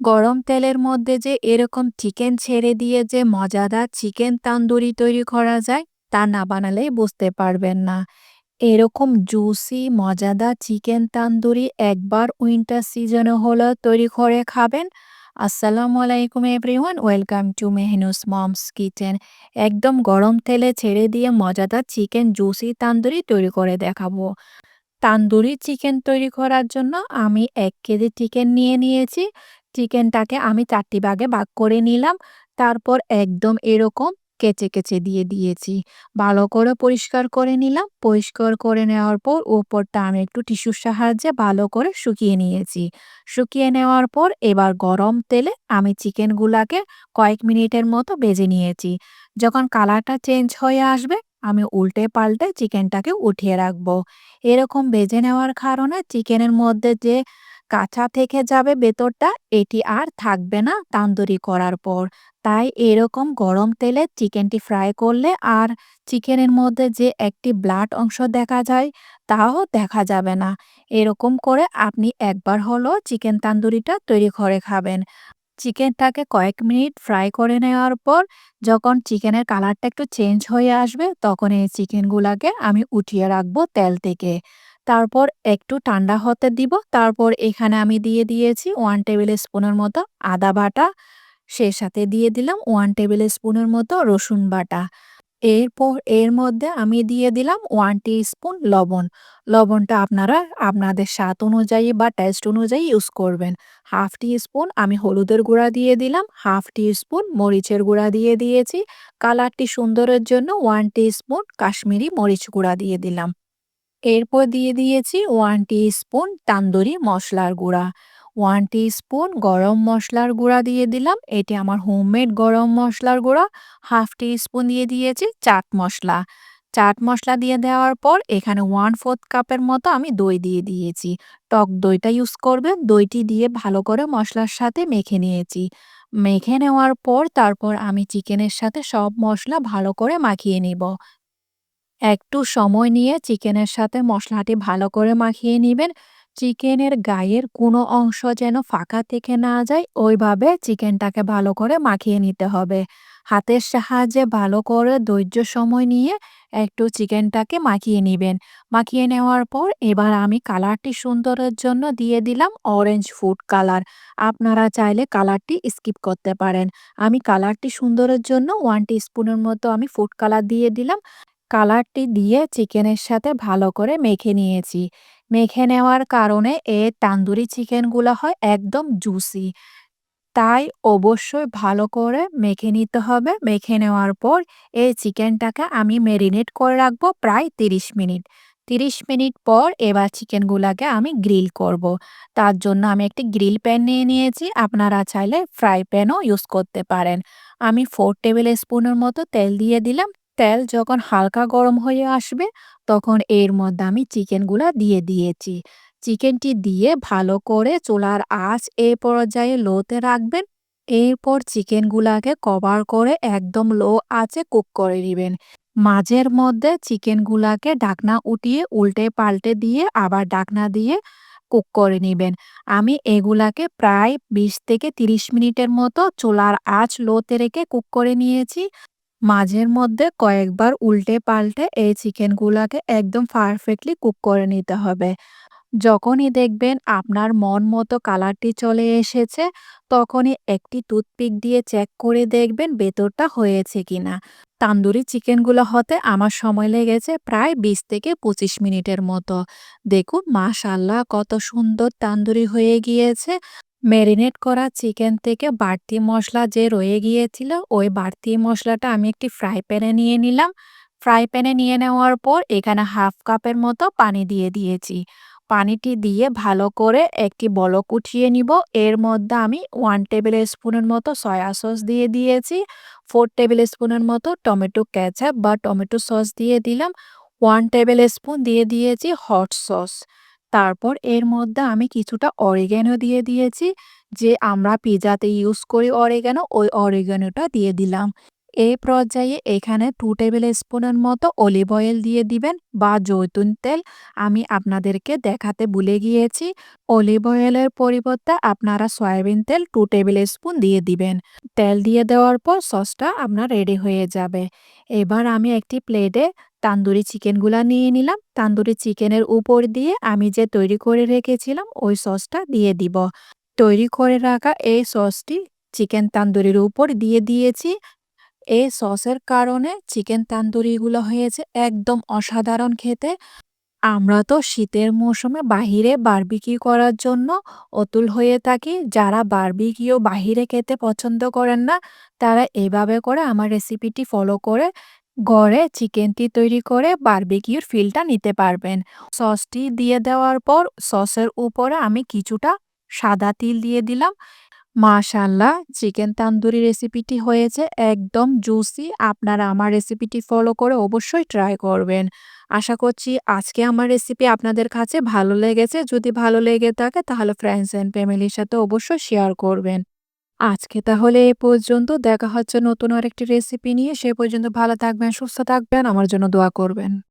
গরম তেলের মধ্যে যে এরকম চিকেন ছেড়ে দিয়ে যে মজাদার চিকেন তান্দুরি তৈরি করা যায়, তা না বানালেই বুঝতে পারবেন না। এরকম জুসি মজাদার চিকেন তান্দুরি একবার উইন্টার সিজনে হলেও তৈরি করে খাবেন। আসসালামু আলাইকুম everyone welcome to Mehnu's mom's kitchen একদম গরম তেলে ছেড়ে দিয়ে মজাদার চিকেন জুসি তান্দুরি তৈরি করে দেখাবো। তান্দুরি চিকেন তৈরি করার জন্য আমি এক কেজি চিকেন নিয়ে নিয়েছি। চিকেনটাকে আমি চারটি ভাগে ভাগ করে নিলাম। তারপর একদম এরকম কেচে কেচে দিয়ে দিয়েছি। ভালো করে পরিষ্কার করে নিলাম। পরিষ্কার করে নেওয়ার পর ওপরটা আমি একটু টিস্যুর সাহায্যে ভালো করে শুকিয়ে নিয়েছি। শুকিয়ে নেওয়ার পর এবার গরম তেলে আমি চিকেনগুলাকে কয়েক মিনিটের মতো বেজে নিয়েছি। যখন কালারটা চেঞ্জ হয়ে আসবে, আমি উল্টে পাল্টে চিকেনটাকে উঠিয়ে রাখব। এরকম বেজে নেওয়ার কারণে চিকেনের মধ্যে যে কাঁচা থেকে যাবে ভেতরটা এটি আর থাকবে না তান্দুরি করার পর। তাই এরকম গরম তেলে চিকেনটি ফ্রাই করলে আর চিকেনের মধ্যে যে একটি ব্লাড অংশ দেখা যায়, তাও দেখা যাবে না। এরকম করে আপনি একবার হলো চিকেন তান্দুরিটা তৈরি করে খাবেন। চিকেনটাকে কয়েক মিনিট ফ্রাই করে নেওয়ার পর যখন চিকেনের কালারটা একটু চেঞ্জ হয়ে আসবে, তখন এই চিকেনগুলাকে আমি উঠিয়ে রাখব তেল থেকে। তারপর একটু ঠান্ডা হতে দিব। তারপর এখানে আমি দিয়ে দিয়েছি ওয়ান টেবিল স্পুনের মতো আদা বাটা। সে সাথে দিয়ে দিলাম ওয়ান টেবিল স্পুনের মতো রসুন বাটা। এরপর এর মধ্যে আমি দিয়ে দিলাম ওয়ান স্পুন লবণ। লবণটা আপনারা আপনাদের স্বাদ অনুযায়ী বা টেস্ট অনুযায়ী ইউজ করবেন। হাফ টি স্পুন আমি হলুদের গুঁড়া দিয়ে দিলাম হাফ টি স্পুন মরিচের গুঁড়া দিয়ে দিয়েছি। কালারটি সুন্দরের জন্য ওয়ান স্পুন কাশ্মীরি মরিচ গুঁড়া দিয়ে দিলাম। এরপর দিয়ে দিয়েছি ওয়ান স্পুন তান্দুরি মশলার গুঁড়া। ওয়ান স্পুন গরম মশলার গুঁড়া দিয়ে দিলাম। এটি আমার হোমমেড গরম মশলার গুঁড়া। হাফ স্পুন দিয়ে দিয়েছি চাট মশলা। চাট মশলা দিয়ে দেওয়ার পর এখানে ওয়ান ফোর্থ কাপের মতো আমি দই দিয়ে দিয়েছি। টক দইটা ইউজ করবেন। দইটি দিয়ে ভালো করে মশলার সাথে মেখে নিয়েছি। মেখে নেওয়ার পর তারপর আমি চিকেনের সাথে সব মশলা ভালো করে মাখিয়ে নিব। একটু সময় নিয়ে চিকেনের সাথে মশলাটি ভালো করে মাখিয়ে নেবেন। চিকেনের গায়ের কোনো অংশ যেন ফাঁকা থেকে না যায়, ওইভাবে চিকেনটাকে ভালো করে মাখিয়ে নিতে হবে। হাতের সাহায্যে ভালো করে ধৈর্য সময় নিয়ে একটু চিকেনটাকে মাখিয়ে নেবেন। মাখিয়ে নেওয়ার পর এবার আমি কালারটি সুন্দরের জন্য দিয়ে দিলাম অরেঞ্জ ফুড কালার আপনারা চাইলে কালারটি স্কিপ করতে পারেন। আমি কালারটি সুন্দরের জন্য ওয়ান স্পুনের মতো আমি ফুড কালার দিয়ে দিলাম। কালারটি দিয়ে চিকেনের সাথে ভালো করে মেখে নিয়েছি। মেখে নেওয়ার কারণে এ তান্দুরি চিকেনগুলো হয় একদম জুসি। তাই অবশ্যই ভালো করে মেখে নিতে হবে। মেখে নেওয়ার পর এই চিকেনটাকে আমি ম্যারিনেট করে রাখব প্রায় তিরিশ মিনিট। তিরিশ মিনিট পর এবার চিকেনগুলোকে আমি গ্রিল করব। তার জন্য আমি একটি গ্রিল প্যান নিয়ে নিয়েছি। আপনারা চাইলে ফ্রাই প্যানও ইউজ করতে পারেন। আমি ফোর টেবিল স্পুনের মতো তেল দিয়ে দিলাম। তেল যখন হালকা গরম হয়ে আসবে, তখন এর মধ্যে আমি চিকেনগুলা দিয়ে দিয়েছি। চিকেনটি দিয়ে ভালো করে চুলার আঁচ এ পর্যায়ে লোতে রাখবেন। এরপর চিকেনগুলাকে কভার করে একদম লো আঁচে কুক করে নেবেন। মাঝের মধ্যে চিকেনগুলাকে ঢাকনা উঠিয়ে উল্টে পাল্টে দিয়ে আবার ঢাকনা দিয়ে কুক করে নেবেন। আমি এগুলাকে প্রায় বিশ থেকে তিরিশ মিনিটের মতো চুলার আঁচ লোতে রেখে কুক করে নিয়েছি। মাঝের মধ্যে কয়েকবার উল্টে পাল্টে এই চিকেনগুলাকে একদম পারফেক্টলি কুক করে নিতে হবে। যখনই দেখবেন আপনার মন মতো কালারটি চলে এসেছে, তখনই একটি টুথপিক দিয়ে চেক করে দেখবেন ভেতরটা হয়েছে কিনা। তান্দুরি চিকেনগুলো হতে আমার সময় লেগেছে প্রায় বিশ থেকে পঁচিশ মিনিটের মতো। দেখুন মাশাল্লাহ কত সুন্দর তান্দুরি হয়ে গিয়েছে। ম্যারিনেট করা চিকেন থেকে বাড়তি মশলা যে রয়ে গিয়েছিল, ওই বাড়তি মশলাটা আমি একটি ফ্রাই প্যানে নিয়ে নিলাম। ফ্রাই প্যানে নিয়ে নেওয়ার পর এখানে হাফ কাপের মতো পানি দিয়ে দিয়েছি। পানিটি দিয়ে ভালো করে একটি বলক উঠিয়ে নিব। এর মধ্যে আমি ওয়ান টেবিল স্পুনের মতো সয়া সস দিয়ে দিয়েছি। ফোর টেবিল স্পুনের মতো টমেটো ক্যাচাপ বা টমেটো সস দিয়ে দিলাম। ওয়ান টেবিল স্পুন দিয়ে দিয়েছি হট সস তারপর এর মধ্যে আমি কিছুটা অরিগ্যানো দিয়ে দিয়েছি। যে আমরা পিজাতে ইউজ করি অরিগ্যানো ওই অরিগ্যানোটা দিয়ে দিলাম। এই পর্যায়ে এখানে টু টেবিল স্পুনের মতো অলিভ অয়েল দিয়ে দিবেন বা জৈতুন তেল। আমি আপনাদেরকে দেখাতে ভুলে গিয়েছি। অলিভ অয়েলের পরিবর্তে আপনারা সয়াবিন তেল টু টেবিল স্পুন দিয়ে দিবেন। তেল দিয়ে দেওয়ার পর সসটা আপনার রেডি হয়ে যাবে। এবার আমি একটি প্লেটে তান্দুরি চিকেনগুলা নিয়ে নিলাম। তান্দুরি চিকেনের উপর দিয়ে আমি যে তৈরি করে রেখেছিলাম, ওই সসটা দিয়ে দিব। তৈরি করে রাখা এই সসটি চিকেন তান্দুরির উপর দিয়ে দিয়েছি। এই সসের কারণে চিকেন তান্দুরিগুলো হয়েছে একদম অসাধারণ খেতে। আমরা তো শীতের মৌসুমে বাহিরে বারবিকিউ করার জন্য অতুল হয়ে থাকি। যারা বারবিকিউ বাহিরে খেতে পছন্দ করেন না, তারা এভাবে করে আমার রেসিপিটি ফলো করে ঘরে চিকেনটি তৈরি করে বারবিকিউর ফিলটা নিতে পারবেন। সসটি দিয়ে দেওয়ার পর সসের উপরে আমি কিছুটা সাদা তিল দিয়ে দিলাম। মাশাল্লাহ চিকেন তান্দুরি রেসিপিটি হয়েছে একদম জুসি। আপনারা আমার রেসিপিটি ফলো করে অবশ্যই ট্রাই করবেন। আশা করছি আজকে আমার রেসিপি আপনাদের কাছে ভালো লেগেছে। যদি ভালো লেগে থাকে তাহলে ফ্রেন্ডস অ্যান্ড ফ্যামিলির সাথে অবশ্যই শেয়ার করবেন। আজকে তাহলে এ পর্যন্ত। দেখা হচ্ছে নতুন আরেকটি রেসিপি নিয়ে। সে পর্যন্ত ভালো থাকবেন, সুস্থ থাকবেন। আমার জন্য দোয়া করবেন।